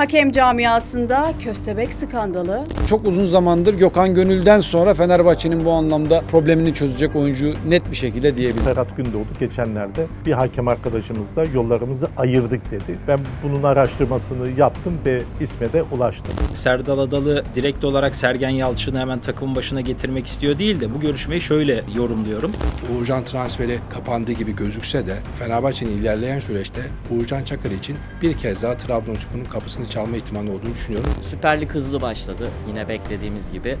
Hakem camiasında köstebek skandalı, Çok uzun zamandır Gökhan Gönül'den sonra Fenerbahçe'nin bu anlamda problemini çözecek oyuncu net bir şekilde diyebilirim. Ferhat Gündoğdu geçenlerde bir hakem arkadaşımızla yollarımızı ayırdık dedi. Ben bunun araştırmasını yaptım ve isme de ulaştım. Serdal Adalı direkt olarak Sergen Yalçın'ı hemen takımın başına getirmek istiyor değil de bu görüşmeyi şöyle yorumluyorum. Uğurcan transferi kapandığı gibi gözükse de Fenerbahçe'nin ilerleyen süreçte Uğurcan Çakır için bir kez daha Trabzonspor'un kapısını çalma ihtimali olduğunu düşünüyorum. Süper Lig hızlı başladı yine beklediğimiz gibi.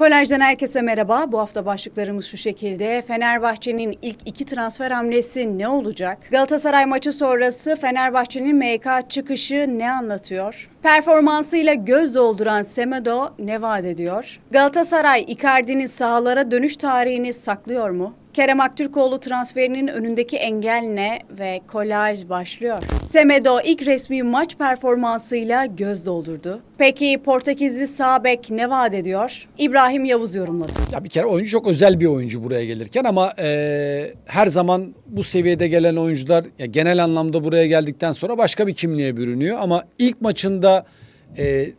Kolaj'dan herkese merhaba. Bu hafta başlıklarımız şu şekilde. Fenerbahçe'nin ilk iki transfer hamlesi ne olacak? Galatasaray maçı sonrası Fenerbahçe'nin MK çıkışı ne anlatıyor? Performansıyla göz dolduran Semedo ne vaat ediyor? Galatasaray Icardi'nin sahalara dönüş tarihini saklıyor mu? Kerem Aktürkoğlu transferinin önündeki engel ne ve kolaj başlıyor. Semedo ilk resmi maç performansıyla göz doldurdu. Peki Portekizli sağ bek ne vaat ediyor? İbrahim Yavuz yorumladı. Ya bir kere oyuncu çok özel bir oyuncu buraya gelirken ama eee, her zaman bu seviyede gelen oyuncular ya genel anlamda buraya geldikten sonra başka bir kimliğe bürünüyor. Ama ilk maçında işte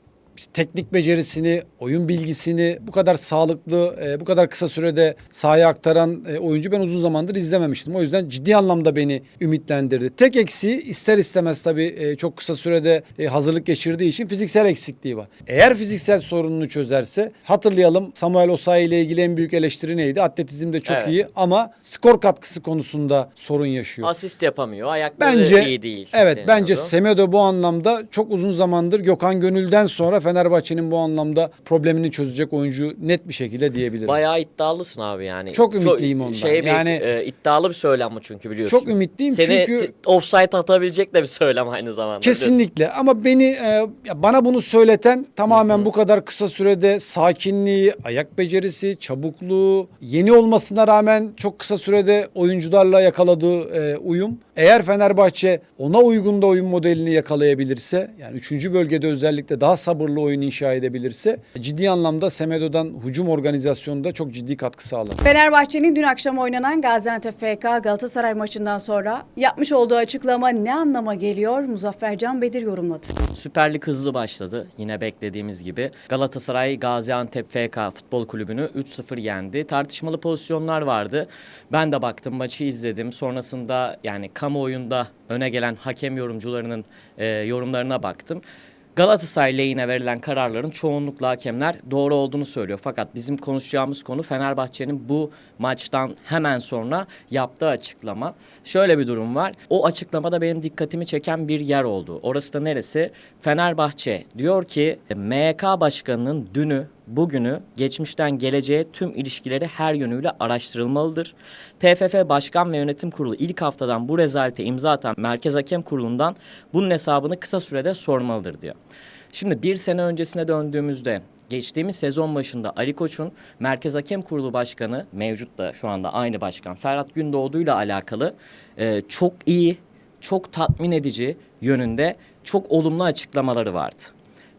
teknik becerisini, oyun bilgisini bu kadar sağlıklı, eee, bu kadar kısa sürede sahaya aktaran eee, oyuncu ben uzun zamandır izlememiştim. O yüzden ciddi anlamda beni ümitlendirdi. Tek eksiği ister istemez tabii eee, çok kısa sürede hazırlık geçirdiği için fiziksel eksikliği var. Eğer fiziksel sorununu çözerse hatırlayalım Samuel Osayi ile ilgili en büyük eleştiri neydi? Atletizmde çok Evet. iyi ama skor katkısı konusunda sorun yaşıyor. Asist yapamıyor, ayakları Bence iyi değil. evet bence Semedo bu anlamda çok uzun zamandır Gökhan Gönül'den sonra Fenerbahçe'nin bu anlamda problemini çözecek oyuncu net bir şekilde diyebilirim. Bayağı iddialısın abi yani. Çok ümitliyim ondan. Şey bir, Yani- e, iddialı bir söylem bu çünkü biliyorsun. Çok ümitliyim Seni çünkü- offside atabilecek de bir söylem aynı zamanda. biliyorsun. Kesinlikle ama beni e, bana bunu söyleten tamamen bu kadar kısa sürede sakinliği, ayak becerisi, çabukluğu, yeni olmasına rağmen çok kısa sürede oyuncularla yakaladığı e, uyum. Eğer Fenerbahçe ona uygun da oyun modelini yakalayabilirse, yani üçüncü bölgede özellikle daha sabırlı oyun inşa edebilirse ciddi anlamda Semedo'dan hücum organizasyonunda çok ciddi katkı sağlar. Fenerbahçe'nin dün akşam oynanan Gaziantep FK Galatasaray maçından sonra yapmış olduğu açıklama ne anlama geliyor? Muzaffer Can Bedir yorumladı. Süper Lig hızlı başladı yine beklediğimiz gibi. Galatasaray Gaziantep FK Futbol Kulübü'nü 3-0 yendi. Tartışmalı pozisyonlar vardı. Ben de baktım maçı izledim. Sonrasında yani kamuoyunda öne gelen hakem yorumcularının e, yorumlarına baktım. Galatasaray lehine verilen kararların çoğunlukla hakemler doğru olduğunu söylüyor. Fakat bizim konuşacağımız konu Fenerbahçe'nin bu maçtan hemen sonra yaptığı açıklama. Şöyle bir durum var. O açıklamada benim dikkatimi çeken bir yer oldu. Orası da neresi? Fenerbahçe diyor ki MK başkanının dünü bugünü geçmişten geleceğe tüm ilişkileri her yönüyle araştırılmalıdır. TFF Başkan ve Yönetim Kurulu ilk haftadan bu rezalete imza atan Merkez Hakem Kurulu'ndan bunun hesabını kısa sürede sormalıdır diyor. Şimdi bir sene öncesine döndüğümüzde geçtiğimiz sezon başında Ali Koç'un Merkez Hakem Kurulu Başkanı mevcut da şu anda aynı başkan Ferhat Gündoğdu ile alakalı e, çok iyi, çok tatmin edici yönünde çok olumlu açıklamaları vardı.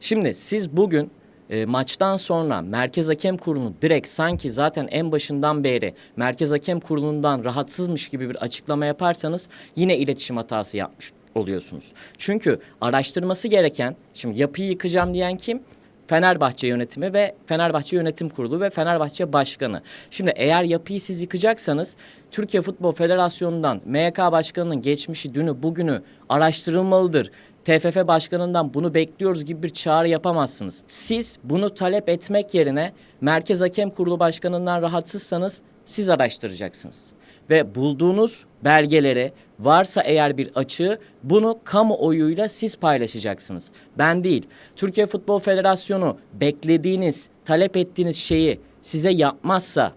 Şimdi siz bugün e, maçtan sonra Merkez Hakem Kurulu'nu direkt sanki zaten en başından beri Merkez Hakem Kurulu'ndan rahatsızmış gibi bir açıklama yaparsanız yine iletişim hatası yapmış oluyorsunuz. Çünkü araştırması gereken, şimdi yapıyı yıkacağım diyen kim? Fenerbahçe yönetimi ve Fenerbahçe Yönetim Kurulu ve Fenerbahçe Başkanı. Şimdi eğer yapıyı siz yıkacaksanız Türkiye Futbol Federasyonu'ndan MYK Başkanı'nın geçmişi, dünü, bugünü araştırılmalıdır. TFF Başkanı'ndan bunu bekliyoruz gibi bir çağrı yapamazsınız. Siz bunu talep etmek yerine Merkez Hakem Kurulu Başkanı'ndan rahatsızsanız siz araştıracaksınız. Ve bulduğunuz belgeleri varsa eğer bir açığı bunu kamuoyuyla siz paylaşacaksınız. Ben değil. Türkiye Futbol Federasyonu beklediğiniz, talep ettiğiniz şeyi size yapmazsa,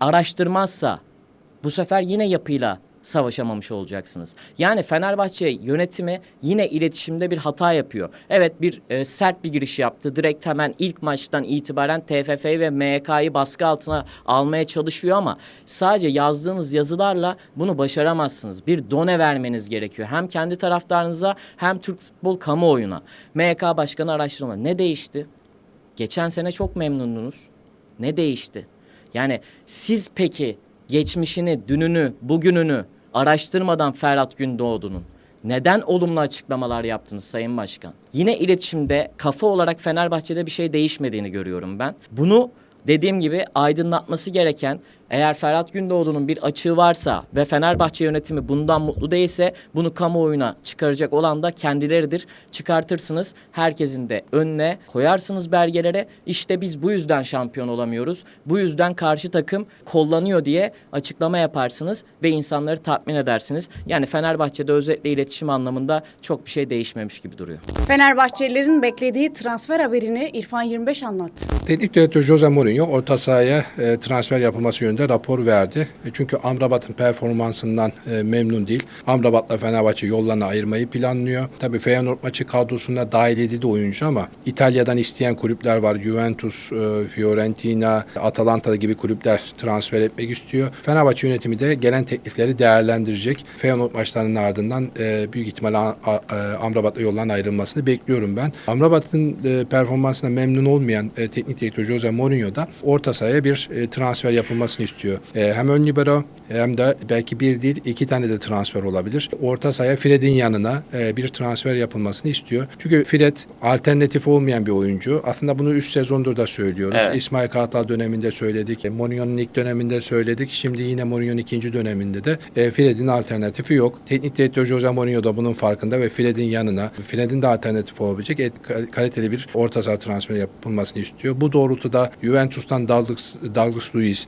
araştırmazsa bu sefer yine yapıyla savaşamamış olacaksınız. Yani Fenerbahçe yönetimi yine iletişimde bir hata yapıyor. Evet bir e, sert bir giriş yaptı. Direkt hemen ilk maçtan itibaren TFF'yi ve MYK'yı baskı altına almaya çalışıyor ama sadece yazdığınız yazılarla bunu başaramazsınız. Bir done vermeniz gerekiyor. Hem kendi taraftarınıza hem Türk futbol kamuoyuna. MYK Başkanı araştırma. Ne değişti? Geçen sene çok memnundunuz. Ne değişti? Yani siz peki geçmişini, dününü, bugününü araştırmadan Ferhat Gündoğdu'nun neden olumlu açıklamalar yaptınız Sayın Başkan? Yine iletişimde kafa olarak Fenerbahçe'de bir şey değişmediğini görüyorum ben. Bunu dediğim gibi aydınlatması gereken eğer Ferhat Gündoğdu'nun bir açığı varsa ve Fenerbahçe yönetimi bundan mutlu değilse bunu kamuoyuna çıkaracak olan da kendileridir. Çıkartırsınız herkesin de önüne koyarsınız belgelere işte biz bu yüzden şampiyon olamıyoruz. Bu yüzden karşı takım kollanıyor diye açıklama yaparsınız ve insanları tatmin edersiniz. Yani Fenerbahçe'de özellikle iletişim anlamında çok bir şey değişmemiş gibi duruyor. Fenerbahçelilerin beklediği transfer haberini İrfan 25 anlattı. Teknik direktör Jose Mourinho orta sahaya e, transfer yapılması yönünde rapor verdi. E, çünkü Amrabat'ın performansından e, memnun değil. Amrabat'la Fenerbahçe yollarını ayırmayı planlıyor. Tabii Feyenoord maçı kadrosuna dahil edildi oyuncu ama İtalya'dan isteyen kulüpler var. Juventus, e, Fiorentina, Atalanta gibi kulüpler transfer etmek istiyor. Fenerbahçe yönetimi de gelen teklifleri değerlendirecek. Feyenoord maçlarının ardından büyük e, Amrabat'la yoldan ayrılmasını bekliyorum ben. Amrabat'ın performansına memnun olmayan teknik direktör Jose Mourinho da orta sahaya bir transfer yapılmasını istiyor. E, hem ön libero hem de belki bir değil iki tane de transfer olabilir. Orta sahaya Fred'in yanına e, bir transfer yapılmasını istiyor. Çünkü Fred alternatif olmayan bir oyuncu. Aslında bunu 3 sezondur da söylüyoruz. Evet. İsmail Kartal döneminde söyledik. Mourinho'nun ilk döneminde söyledik. Şimdi yine Mourinho'nun ikinci döneminde de e, Fred'in alternatifi yok. Teknik direktör Jose Mourinho da bunun farkında ve Fred'in yanına Fred'in de alternatif olabilecek et, kaliteli bir orta saha transferi yapılmasını istiyor. Bu doğrultuda Juventus'tan Douglas, Douglas Luiz,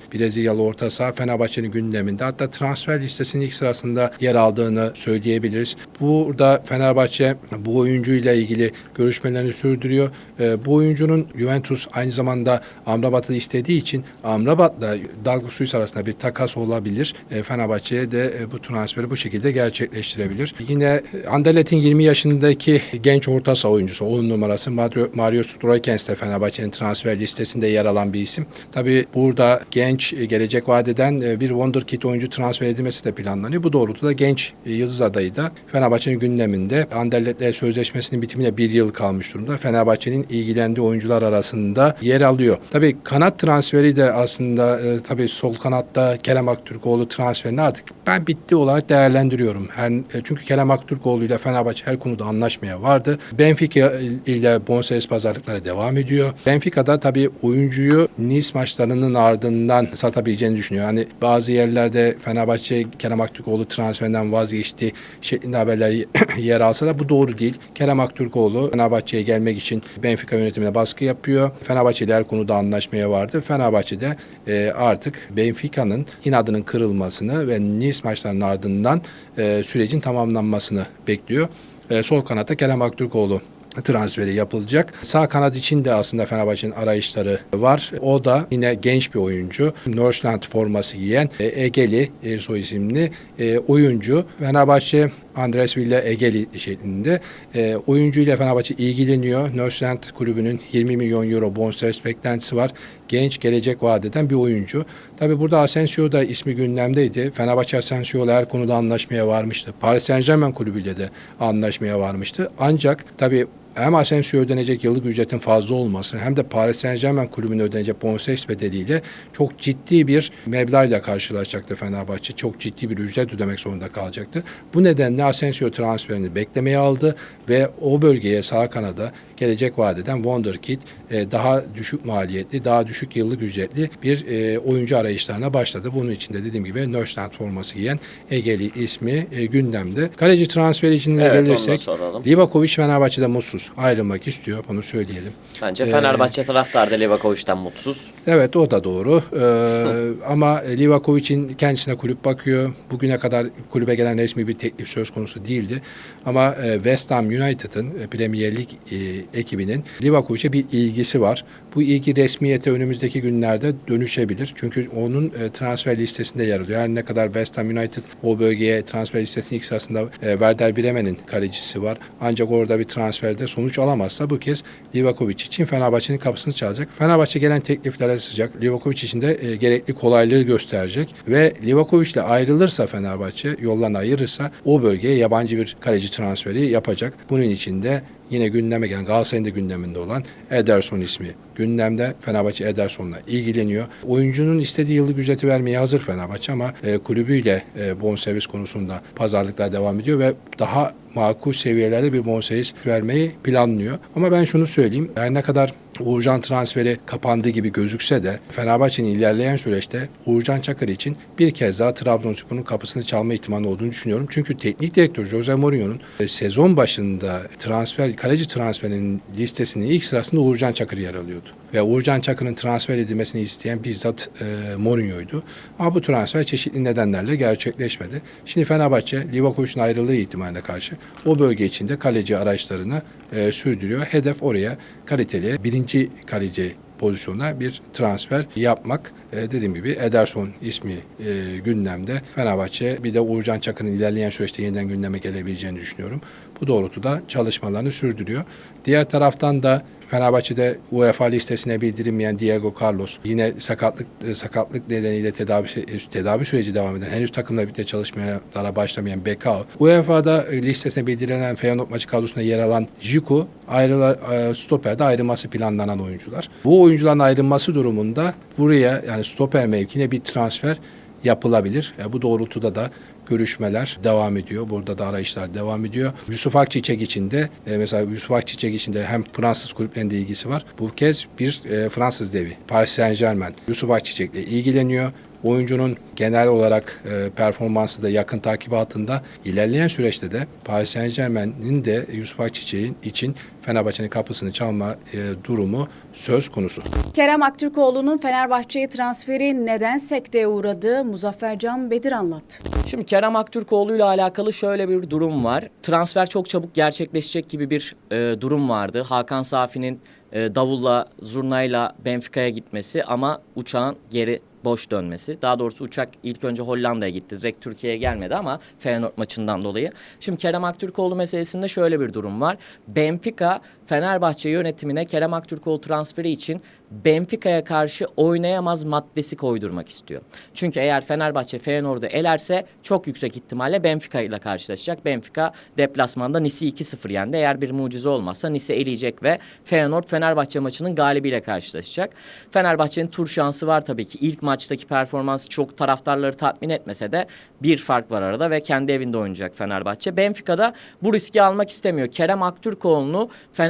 Brezilyalı orta saha Fenerbahçe'nin gündeminde hatta transfer listesinin ilk sırasında yer aldığını söyleyebiliriz. Burada Fenerbahçe bu oyuncuyla ilgili görüşmelerini sürdürüyor. E, bu oyuncunun Juventus aynı zamanda Amrabat'ı istediği için Amrabat'la Douglas arasında bir takas olabilir. E, Fenerbahçe'ye de e, bu transferi bu şekilde gerçekleştirebilir. Yine e, Anderlet'in 20 yaşındaki genç orta saha oyuncusu 10 numarası Mario, Mario Stroikens de Fenerbahçe'nin transfer listesinde yer alan bir isim. Tabii burada genç e, gelecek vadeden e, bir wonderkid oyuncu transfer edilmesi de planlanıyor. Bu doğrultuda genç e, yıldız adayı da Fenerbahçe'nin gündeminde. Anderlet'le sözleşmesinin bitimine bir yıl kalmış durumda. Fenerbahçe'nin ilgilendiği oyuncular arasında yer alıyor. Tabii kanat transferi de aslında e, tabii sol kanatta Kerem Aktürkoğlu transferini artık ben bitti olarak değerlendiriyorum. Her, çünkü Kerem Aktürkoğlu ile Fenerbahçe her konuda anlaşmaya vardı. Benfica ile bonservis pazarlıkları devam ediyor. Benfica'da tabii oyuncuyu Nice maçlarının ardından satabileceğini düşünüyor. Hani bazı yerlerde Fenerbahçe Kerem Aktürkoğlu transferinden vazgeçti şeklinde haberler yer alsa da bu doğru değil. Kerem Aktürkoğlu Fenerbahçe'ye gelmek için Benfica yönetimine baskı yapıyor. Fenerbahçe ile her konuda anlaşmaya vardı. Fenerbahçe'de e, artık Benfica'nın inadının kırılmasını ve Nice maçlarının ardından e, sürecin tamamlanmasını bekliyor. E, sol kanatta Kerem Aktürkoğlu transferi yapılacak. Sağ kanat için de aslında Fenerbahçe'nin arayışları var. O da yine genç bir oyuncu. Northland forması giyen e, Egeli Ersoy isimli e, oyuncu. Fenerbahçe Andres Villa Egeli şeklinde e, oyuncuyla Fenerbahçe ilgileniyor. Northland kulübünün 20 milyon euro bonservis beklentisi var. Genç gelecek vadeden bir oyuncu. Tabi burada Asensio da ismi gündemdeydi. Fenerbahçe Asensio ile her konuda anlaşmaya varmıştı. Paris Saint Germain kulübüyle de anlaşmaya varmıştı. Ancak tabi hem Asensio ödenecek yıllık ücretin fazla olması hem de Paris Saint Germain kulübüne ödenecek bonservis bedeliyle çok ciddi bir meblağla karşılaşacaktı Fenerbahçe. Çok ciddi bir ücret ödemek zorunda kalacaktı. Bu nedenle Asensio transferini beklemeye aldı ve o bölgeye sağ kanada gelecek vadeden Wonderkid e, daha düşük maliyetli, daha düşük yıllık ücretli bir e, oyuncu arayışlarına başladı. Bunun için de dediğim gibi Nöşland forması giyen Egeli ismi e, gündemde. Kaleci transferi için Evet, gelirsek. Livakovic Fenerbahçe'de mutsuz. Ayrılmak istiyor. Bunu söyleyelim. Bence Fenerbahçe taraftarı da Livakovic'den mutsuz. Evet o da doğru. Ee, ama Livakovic'in kendisine kulüp bakıyor. Bugüne kadar kulübe gelen resmi bir teklif söz konusu değildi. Ama e, West Ham United'ın e, Premier Lig e, ekibinin Livakovic'e bir ilgisi var. Bu ilgi resmiyete önümüzdeki günlerde dönüşebilir. Çünkü onun e, transfer listesinde yer alıyor. Her ne kadar West Ham United o bölgeye transfer listesinin ilk sırasında e, Werder Bremen'in kalecisi var. Ancak orada bir transferde sonuç alamazsa bu kez Livakovic için Fenerbahçe'nin kapısını çalacak. Fenerbahçe gelen tekliflere sıcak. Livakovic için de e, gerekli kolaylığı gösterecek ve Livakovic ile ayrılırsa Fenerbahçe yollarını ayırırsa o bölgeye yabancı bir kaleci transferi yapacak. Bunun için de yine gündeme gelen Galatasaray'ın da gündeminde olan Ederson ismi gündemde. Fenerbahçe Ederson'la ilgileniyor. Oyuncunun istediği yıllık ücreti vermeye hazır Fenerbahçe ama e, kulübüyle e, bonservis konusunda pazarlıklar devam ediyor ve daha makul seviyelerde bir bonservis vermeyi planlıyor. Ama ben şunu söyleyeyim. Her ne kadar Uğurcan transferi kapandığı gibi gözükse de Fenerbahçe'nin ilerleyen süreçte Uğurcan Çakır için bir kez daha Trabzonspor'un kapısını çalma ihtimali olduğunu düşünüyorum. Çünkü teknik direktör Jose Mourinho'nun e, sezon başında transfer kaleci transferinin listesinin ilk sırasında Uğurcan Çakır yer alıyordu. Ve Uğurcan Çakır'ın transfer edilmesini isteyen bizzat e, Mourinho'ydu. Ama bu transfer çeşitli nedenlerle gerçekleşmedi. Şimdi Fenerbahçe Livakovic'in ayrılığı ihtimaline karşı o bölge içinde kaleci araçlarını e, sürdürüyor. Hedef oraya kaliteli birinci kaleci pozisyona bir transfer yapmak. E, dediğim gibi Ederson ismi e, gündemde. Fenerbahçe bir de Uğurcan Çakır'ın ilerleyen süreçte yeniden gündeme gelebileceğini düşünüyorum. Bu doğrultuda çalışmalarını sürdürüyor. Diğer taraftan da Fenerbahçe'de UEFA listesine bildirilmeyen Diego Carlos yine sakatlık e, sakatlık nedeniyle tedavi tedavi süreci devam eden henüz takımla birlikte çalışmalara başlamayan Bekao UEFA'da e, listesine bildirilen Feyenoord maçı kadrosunda yer alan Jiku ayrıla e, stoperde ayrılması planlanan oyuncular. Bu oyuncuların ayrılması durumunda buraya yani stoper mevkine bir transfer yapılabilir. E, bu doğrultuda da görüşmeler devam ediyor. Burada da arayışlar devam ediyor. Yusuf Akçiçek için de e, mesela Yusuf Akçiçek için de hem Fransız kulüplerinde ilgisi var. Bu kez bir e, Fransız devi Paris Saint Germain Yusuf Akçiçek'le ilgileniyor. Oyuncunun genel olarak e, performansı da yakın takip altında. İlerleyen süreçte de Paris Saint Germain'in de Yusuf Akçiçek'in için Fenerbahçe'nin kapısını çalma e, durumu söz konusu. Kerem Aktürkoğlu'nun Fenerbahçe'ye transferi neden sekteye uğradığı Muzaffer Can Bedir anlattı. Şimdi Kerem Aktürkoğlu ile alakalı şöyle bir durum var. Transfer çok çabuk gerçekleşecek gibi bir e, durum vardı. Hakan Safi'nin e, davulla, zurnayla Benfica'ya gitmesi ama uçağın geri boş dönmesi. Daha doğrusu uçak ilk önce Hollanda'ya gitti. Direkt Türkiye'ye gelmedi ama Feyenoord maçından dolayı. Şimdi Kerem Aktürkoğlu meselesinde şöyle bir durum var. Benfica Fenerbahçe yönetimine Kerem Aktürkoğlu transferi için Benfica'ya karşı oynayamaz maddesi koydurmak istiyor. Çünkü eğer Fenerbahçe Feyenoord'u elerse çok yüksek ihtimalle Benfica ile karşılaşacak. Benfica deplasmanda Nice'i 2-0 yendi. Eğer bir mucize olmazsa Nice eleyecek ve Feyenoord Fenerbahçe maçının galibiyle karşılaşacak. Fenerbahçe'nin tur şansı var tabii ki. İlk maçtaki performansı çok taraftarları tatmin etmese de bir fark var arada ve kendi evinde oynayacak Fenerbahçe. Benfica'da bu riski almak istemiyor. Kerem Aktürkoğlu'nu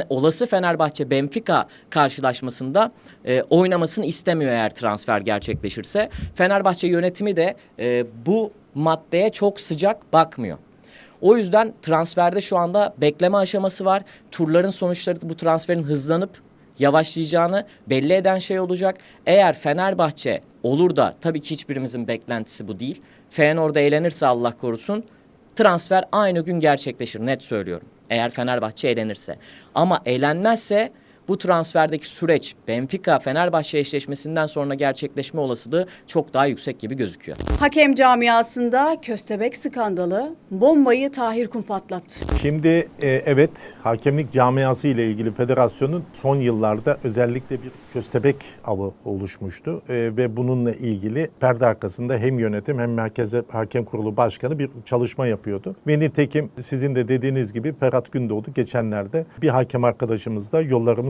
olası Fenerbahçe Benfica karşılaşmasında e, oynamasını istemiyor eğer transfer gerçekleşirse. Fenerbahçe yönetimi de e, bu maddeye çok sıcak bakmıyor. O yüzden transferde şu anda bekleme aşaması var. Turların sonuçları bu transferin hızlanıp yavaşlayacağını belli eden şey olacak. Eğer Fenerbahçe olur da tabii ki hiçbirimizin beklentisi bu değil. Feyenoord'a eğlenirse Allah korusun transfer aynı gün gerçekleşir net söylüyorum. Eğer Fenerbahçe eğlenirse. Ama eğlenmezse bu transferdeki süreç Benfica Fenerbahçe eşleşmesinden sonra gerçekleşme olasılığı çok daha yüksek gibi gözüküyor. Hakem camiasında köstebek skandalı bombayı Tahir Kum patlattı. Şimdi e, evet hakemlik camiası ile ilgili federasyonun son yıllarda özellikle bir köstebek avı oluşmuştu E, ve bununla ilgili perde arkasında hem yönetim hem Merkez Hakem Kurulu Başkanı bir çalışma yapıyordu. Ve nitekim sizin de dediğiniz gibi Ferhat Gündoğdu geçenlerde bir hakem arkadaşımızla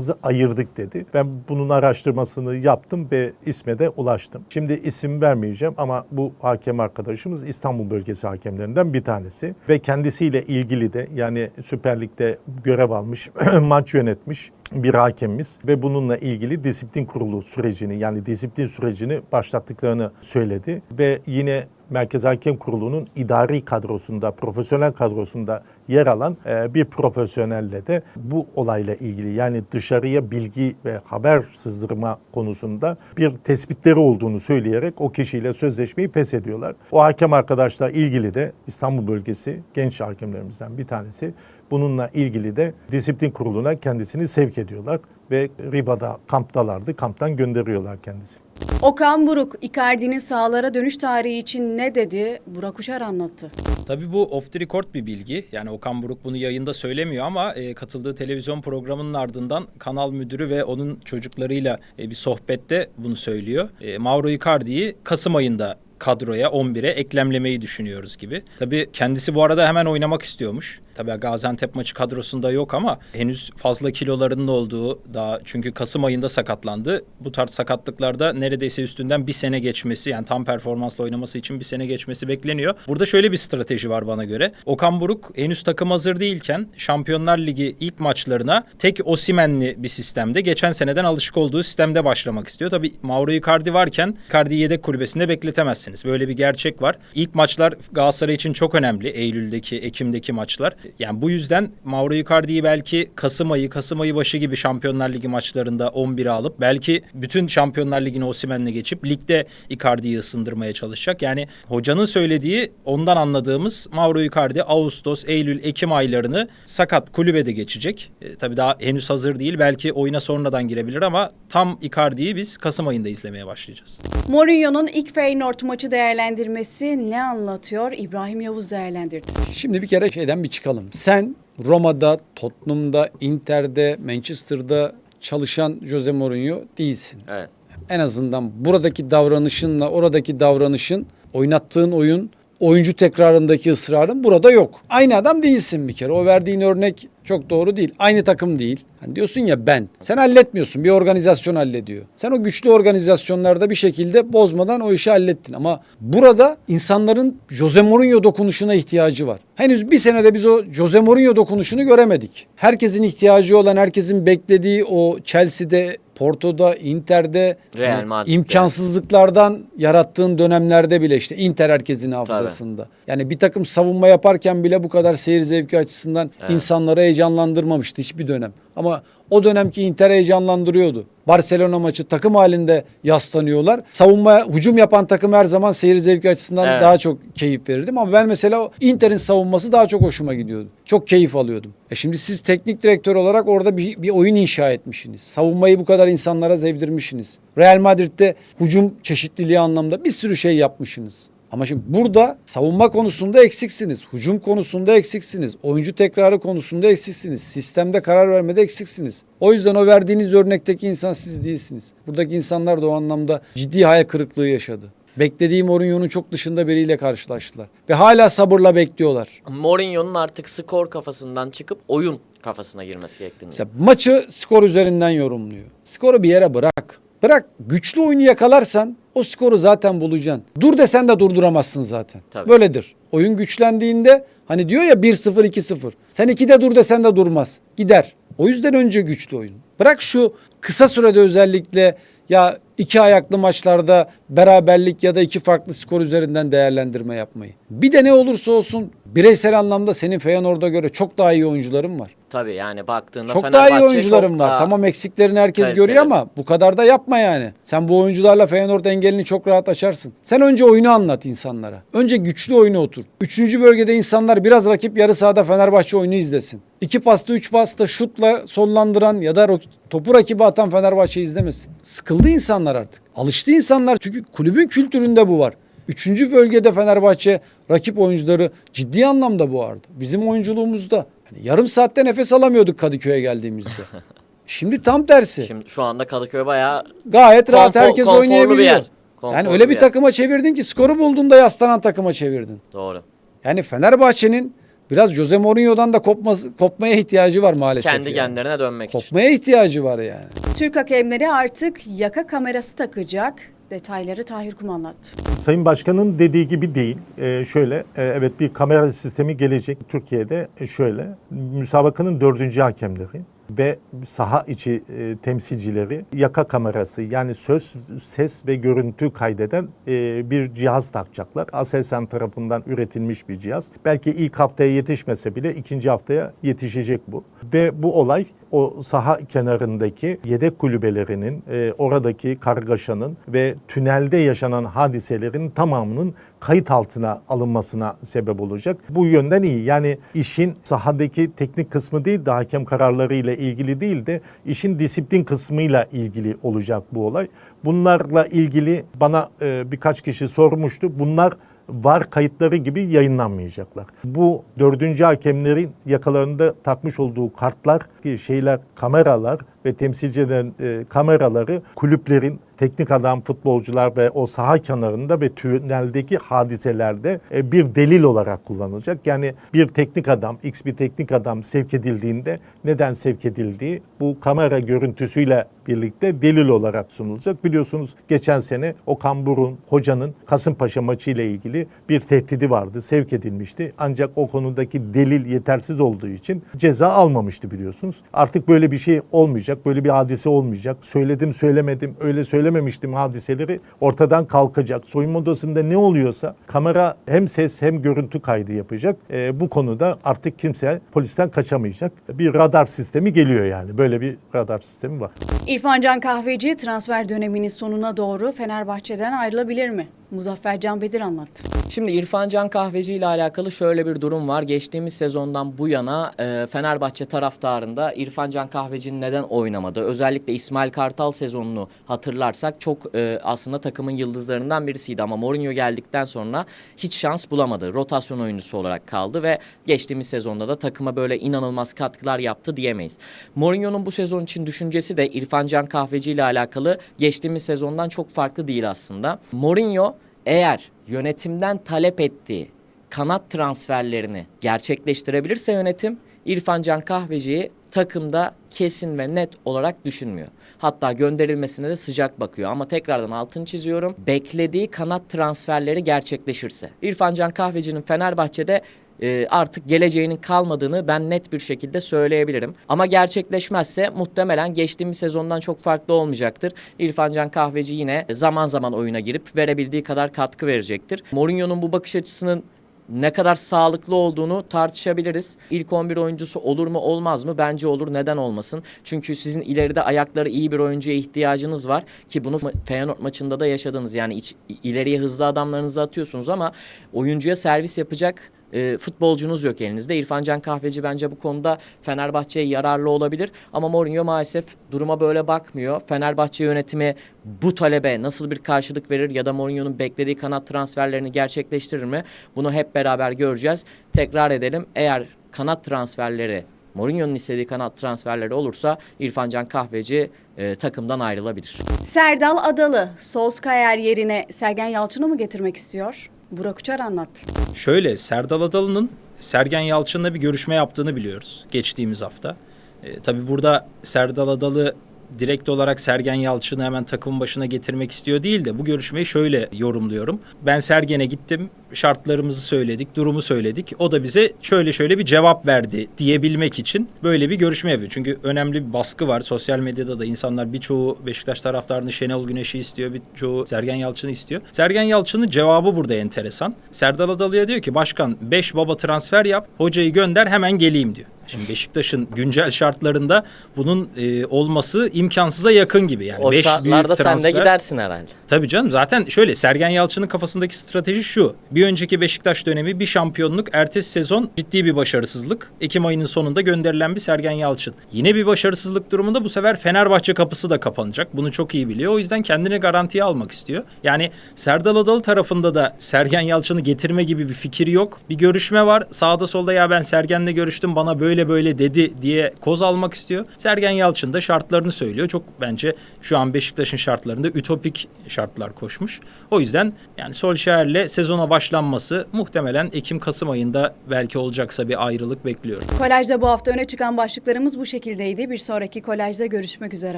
yollarımızı ayırdık dedi. Ben bunun araştırmasını yaptım ve isme de ulaştım. Şimdi isim vermeyeceğim ama bu hakem arkadaşımız İstanbul bölgesi hakemlerinden bir tanesi ve kendisiyle ilgili de yani Süper Lig'de görev almış, maç yönetmiş bir hakemimiz ve bununla ilgili disiplin kurulu sürecini yani disiplin sürecini başlattıklarını söyledi ve yine Merkez Hakem Kurulu'nun idari kadrosunda, profesyonel kadrosunda yer alan e, bir profesyonelle de bu olayla ilgili yani dışarıya bilgi ve haber sızdırma konusunda bir tespitleri olduğunu söyleyerek o kişiyle sözleşmeyi pes ediyorlar. O hakem arkadaşla ilgili de İstanbul bölgesi genç hakemlerimizden bir tanesi bununla ilgili de disiplin kuruluna kendisini sevk ediyorlar ve Riba'da kamptalardı. Kamptan gönderiyorlar kendisini. Okan Buruk, Icardi'nin sahalara dönüş tarihi için ne dedi? Burak Uçar anlattı. Tabii bu off the record bir bilgi. Yani Okan Buruk bunu yayında söylemiyor ama e, katıldığı televizyon programının ardından kanal müdürü ve onun çocuklarıyla e, bir sohbette bunu söylüyor. E, Mauro Icardi'yi Kasım ayında kadroya 11'e eklemlemeyi düşünüyoruz gibi. Tabii kendisi bu arada hemen oynamak istiyormuş. Tabii Gaziantep maçı kadrosunda yok ama henüz fazla kilolarının olduğu daha çünkü Kasım ayında sakatlandı. Bu tarz sakatlıklarda neredeyse üstünden bir sene geçmesi yani tam performansla oynaması için bir sene geçmesi bekleniyor. Burada şöyle bir strateji var bana göre. Okan Buruk henüz takım hazır değilken Şampiyonlar Ligi ilk maçlarına tek Osimen'li bir sistemde geçen seneden alışık olduğu sistemde başlamak istiyor. Tabii Mauro Icardi varken Icardi'yi yedek kulübesinde bekletemezsiniz. Böyle bir gerçek var. İlk maçlar Galatasaray için çok önemli. Eylül'deki, Ekim'deki maçlar. Yani bu yüzden Mauro Icardi'yi belki Kasım ayı, Kasım ayı başı gibi Şampiyonlar Ligi maçlarında 11'e alıp belki bütün Şampiyonlar Ligi'ni Osimhen'le geçip ligde Icardi'yi ısındırmaya çalışacak. Yani hocanın söylediği ondan anladığımız Mauro Icardi Ağustos, Eylül, Ekim aylarını sakat kulübede geçecek. E, tabii daha henüz hazır değil. Belki oyuna sonradan girebilir ama tam Icardi'yi biz Kasım ayında izlemeye başlayacağız. Mourinho'nun ilk Feyenoord maçı değerlendirmesi ne anlatıyor? İbrahim Yavuz değerlendirdi. Şimdi bir kere şeyden bir çıkalım. Sen Roma'da, Tottenham'da, Inter'de, Manchester'da çalışan Jose Mourinho değilsin. Evet. En azından buradaki davranışınla oradaki davranışın, oynattığın oyun, oyuncu tekrarındaki ısrarın burada yok. Aynı adam değilsin bir kere. O verdiğin örnek çok doğru değil. Aynı takım değil. Hani diyorsun ya ben. Sen halletmiyorsun. Bir organizasyon hallediyor. Sen o güçlü organizasyonlarda bir şekilde bozmadan o işi hallettin. Ama burada insanların Jose Mourinho dokunuşuna ihtiyacı var. Henüz bir senede biz o Jose Mourinho dokunuşunu göremedik. Herkesin ihtiyacı olan, herkesin beklediği o Chelsea'de, Porto'da, Inter'de Real hani imkansızlıklardan yarattığın dönemlerde bile işte Inter herkesin hafızasında. Yani bir takım savunma yaparken bile bu kadar seyir zevki açısından insanları heyecanlandırmamıştı hiçbir dönem. Ama o dönemki Inter heyecanlandırıyordu. Barcelona maçı takım halinde yaslanıyorlar. Savunma hücum yapan takım her zaman seyir zevki açısından Evet. daha çok keyif verirdim ama ben mesela Inter'in savunması daha çok hoşuma gidiyordu. Çok keyif alıyordum. E şimdi siz teknik direktör olarak orada bir, bir oyun inşa etmişsiniz. Savunmayı bu kadar insanlara zevdirmişsiniz. Real Madrid'de hücum çeşitliliği anlamda bir sürü şey yapmışsınız. Ama şimdi burada savunma konusunda eksiksiniz. Hücum konusunda eksiksiniz. Oyuncu tekrarı konusunda eksiksiniz. Sistemde karar vermede eksiksiniz. O yüzden o verdiğiniz örnekteki insan siz değilsiniz. Buradaki insanlar da o anlamda ciddi hayal kırıklığı yaşadı. Beklediğim Mourinho'nun çok dışında biriyle karşılaştılar. Ve hala sabırla bekliyorlar. Mourinho'nun artık skor kafasından çıkıp oyun kafasına girmesi gerektiğini. Mesela maçı skor üzerinden yorumluyor. Skoru bir yere bırak. Bırak güçlü oyunu yakalarsan o skoru zaten bulacaksın. Dur desen de durduramazsın zaten. Tabii. Böyledir. Oyun güçlendiğinde hani diyor ya 1-0 2-0. Sen 2'de dur desen de durmaz. Gider. O yüzden önce güçlü oyun. Bırak şu kısa sürede özellikle ya iki ayaklı maçlarda beraberlik ya da iki farklı skor üzerinden değerlendirme yapmayı. Bir de ne olursa olsun bireysel anlamda senin Feyenoord'a göre çok daha iyi oyuncuların var. Tabii yani baktığında Çok daha iyi Fenerbahçe oyuncularım çok var. daha- Tamam eksiklerini herkes kaliteli. görüyor ama bu kadar da yapma yani. Sen bu oyuncularla Feyenoord engelini çok rahat açarsın. Sen önce oyunu anlat insanlara. Önce güçlü oyunu otur. Üçüncü bölgede insanlar biraz rakip yarı sahada Fenerbahçe oyunu izlesin. İki pasta, üç pasta şutla sonlandıran ya da ro- topu rakibe atan Fenerbahçe izlemesin. Sıkıldı insanlar artık. Alıştı insanlar çünkü kulübün kültüründe bu var. Üçüncü bölgede Fenerbahçe rakip oyuncuları ciddi anlamda boğardı. Bizim oyunculuğumuzda hani yarım saatte nefes alamıyorduk Kadıköy'e geldiğimizde. Şimdi tam tersi. Şimdi şu anda Kadıköy bayağı Gayet rahat konfor- herkes konforlu bir oynayabiliyor. yer. Yani öyle bir bir takıma çevirdin ki skoru bulduğunda yaslanan takıma çevirdin. doğru. Yani Fenerbahçe'nin biraz Jose Mourinho'dan da kopması, kopmaya ihtiyacı var maalesef. Kendi yani. genlerine dönmek için. Kopmaya ihtiyacı var yani. Türk hakemleri artık yaka kamerası takacak. Detayları Tahir Kum anlattı. Sayın Başkan'ın dediği gibi değil. Ee, şöyle, e, evet bir kamera sistemi gelecek Türkiye'de. E, şöyle, müsabakanın dördüncü hakemleri ve saha içi e, temsilcileri yaka kamerası yani söz, ses ve görüntü kaydeden e, bir cihaz takacaklar. Aselsan tarafından üretilmiş bir cihaz. Belki ilk haftaya yetişmese bile ikinci haftaya yetişecek bu. Ve bu olay o saha kenarındaki yedek kulübelerinin, e, oradaki kargaşanın ve tünelde yaşanan hadiselerin tamamının kayıt altına alınmasına sebep olacak. Bu yönden iyi. Yani işin sahadaki teknik kısmı değil de hakem kararları ile ilgili değil de işin disiplin kısmıyla ilgili olacak bu olay. Bunlarla ilgili bana e, birkaç kişi sormuştu. Bunlar var kayıtları gibi yayınlanmayacaklar. Bu dördüncü hakemlerin yakalarında takmış olduğu kartlar, şeyler, kameralar ve temsilcilerin e, kameraları kulüplerin teknik adam futbolcular ve o saha kenarında ve tüneldeki hadiselerde e, bir delil olarak kullanılacak. Yani bir teknik adam, X bir teknik adam sevk edildiğinde neden sevk edildiği bu kamera görüntüsüyle birlikte delil olarak sunulacak. Biliyorsunuz geçen sene Okan Burun hocanın Kasımpaşa maçı ile ilgili bir tehdidi vardı. Sevk edilmişti. Ancak o konudaki delil yetersiz olduğu için ceza almamıştı biliyorsunuz. Artık böyle bir şey olmayacak. Böyle bir hadise olmayacak. Söyledim söylemedim öyle söylememiştim hadiseleri ortadan kalkacak. Soyunma odasında ne oluyorsa kamera hem ses hem görüntü kaydı yapacak. Ee, bu konuda artık kimse polisten kaçamayacak. Bir radar sistemi geliyor yani. Böyle bir radar sistemi var. İrfan Can Kahveci transfer döneminin sonuna doğru Fenerbahçe'den ayrılabilir mi? Muzaffer Can Bedir anlattı. Şimdi İrfan Can Kahveci ile alakalı şöyle bir durum var. Geçtiğimiz sezondan bu yana e, Fenerbahçe taraftarında İrfan Can Kahveci'nin neden oynamadı? Özellikle İsmail Kartal sezonunu hatırlarsak çok e, aslında takımın yıldızlarından birisiydi ama Mourinho geldikten sonra hiç şans bulamadı. Rotasyon oyuncusu olarak kaldı ve geçtiğimiz sezonda da takıma böyle inanılmaz katkılar yaptı diyemeyiz. Mourinho'nun bu sezon için düşüncesi de İrfan Can Kahveci ile alakalı geçtiğimiz sezondan çok farklı değil aslında. Mourinho eğer yönetimden talep ettiği kanat transferlerini gerçekleştirebilirse yönetim İrfan Can Kahveci'yi takımda kesin ve net olarak düşünmüyor. Hatta gönderilmesine de sıcak bakıyor ama tekrardan altını çiziyorum. Beklediği kanat transferleri gerçekleşirse. İrfan Can Kahveci'nin Fenerbahçe'de e, artık geleceğinin kalmadığını ben net bir şekilde söyleyebilirim. Ama gerçekleşmezse muhtemelen geçtiğimiz sezondan çok farklı olmayacaktır. İrfan Can Kahveci yine zaman zaman oyuna girip verebildiği kadar katkı verecektir. Mourinho'nun bu bakış açısının ne kadar sağlıklı olduğunu tartışabiliriz. İlk 11 oyuncusu olur mu olmaz mı? Bence olur. Neden olmasın? Çünkü sizin ileride ayakları iyi bir oyuncuya ihtiyacınız var ki bunu Feyenoord maçında da yaşadınız. Yani iç, ileriye hızlı adamlarınızı atıyorsunuz ama oyuncuya servis yapacak e, futbolcunuz yok elinizde. İrfan Can Kahveci bence bu konuda Fenerbahçe'ye yararlı olabilir. Ama Mourinho maalesef duruma böyle bakmıyor. Fenerbahçe yönetimi bu talebe nasıl bir karşılık verir ya da Mourinho'nun beklediği kanat transferlerini gerçekleştirir mi? Bunu hep beraber göreceğiz. Tekrar edelim eğer kanat transferleri Mourinho'nun istediği kanat transferleri olursa İrfan Can Kahveci e, takımdan ayrılabilir. Serdal Adalı, Solskjaer yerine Sergen Yalçın'ı mı getirmek istiyor? Burak Uçar anlattı. Şöyle Serdal Adalı'nın Sergen Yalçın'la bir görüşme yaptığını biliyoruz geçtiğimiz hafta. E, tabii burada Serdal Adalı direkt olarak Sergen Yalçın'ı hemen takımın başına getirmek istiyor değil de bu görüşmeyi şöyle yorumluyorum. Ben Sergen'e gittim, şartlarımızı söyledik, durumu söyledik. O da bize şöyle şöyle bir cevap verdi diyebilmek için böyle bir görüşme yapıyor. Çünkü önemli bir baskı var. Sosyal medyada da insanlar birçoğu Beşiktaş taraftarını Şenol Güneş'i istiyor, birçoğu Sergen Yalçın'ı istiyor. Sergen Yalçın'ın cevabı burada enteresan. Serdal Adalı'ya diyor ki başkan 5 baba transfer yap, hocayı gönder hemen geleyim diyor. Şimdi Beşiktaş'ın güncel şartlarında bunun e, olması imkansıza yakın gibi. Yani o beş şartlarda büyük sen de transfer- gidersin herhalde. Tabii canım zaten şöyle Sergen Yalçın'ın kafasındaki strateji şu. Bir önceki Beşiktaş dönemi bir şampiyonluk, ertesi sezon ciddi bir başarısızlık. Ekim ayının sonunda gönderilen bir Sergen Yalçın. Yine bir başarısızlık durumunda bu sefer Fenerbahçe kapısı da kapanacak. Bunu çok iyi biliyor. O yüzden kendini garantiye almak istiyor. Yani Serdal Adalı tarafında da Sergen Yalçın'ı getirme gibi bir fikir yok. Bir görüşme var. Sağda solda ya ben Sergen'le görüştüm bana böyle böyle dedi diye koz almak istiyor. Sergen Yalçın da şartlarını söylüyor. Çok bence şu an Beşiktaş'ın şartlarında ütopik şartlar koşmuş. O yüzden yani Solskjaer'le sezona başlanması muhtemelen Ekim-Kasım ayında belki olacaksa bir ayrılık bekliyorum. Kolajda bu hafta öne çıkan başlıklarımız bu şekildeydi. Bir sonraki kolajda görüşmek üzere.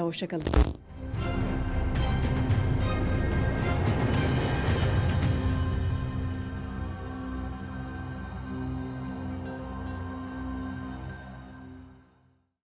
Hoşçakalın.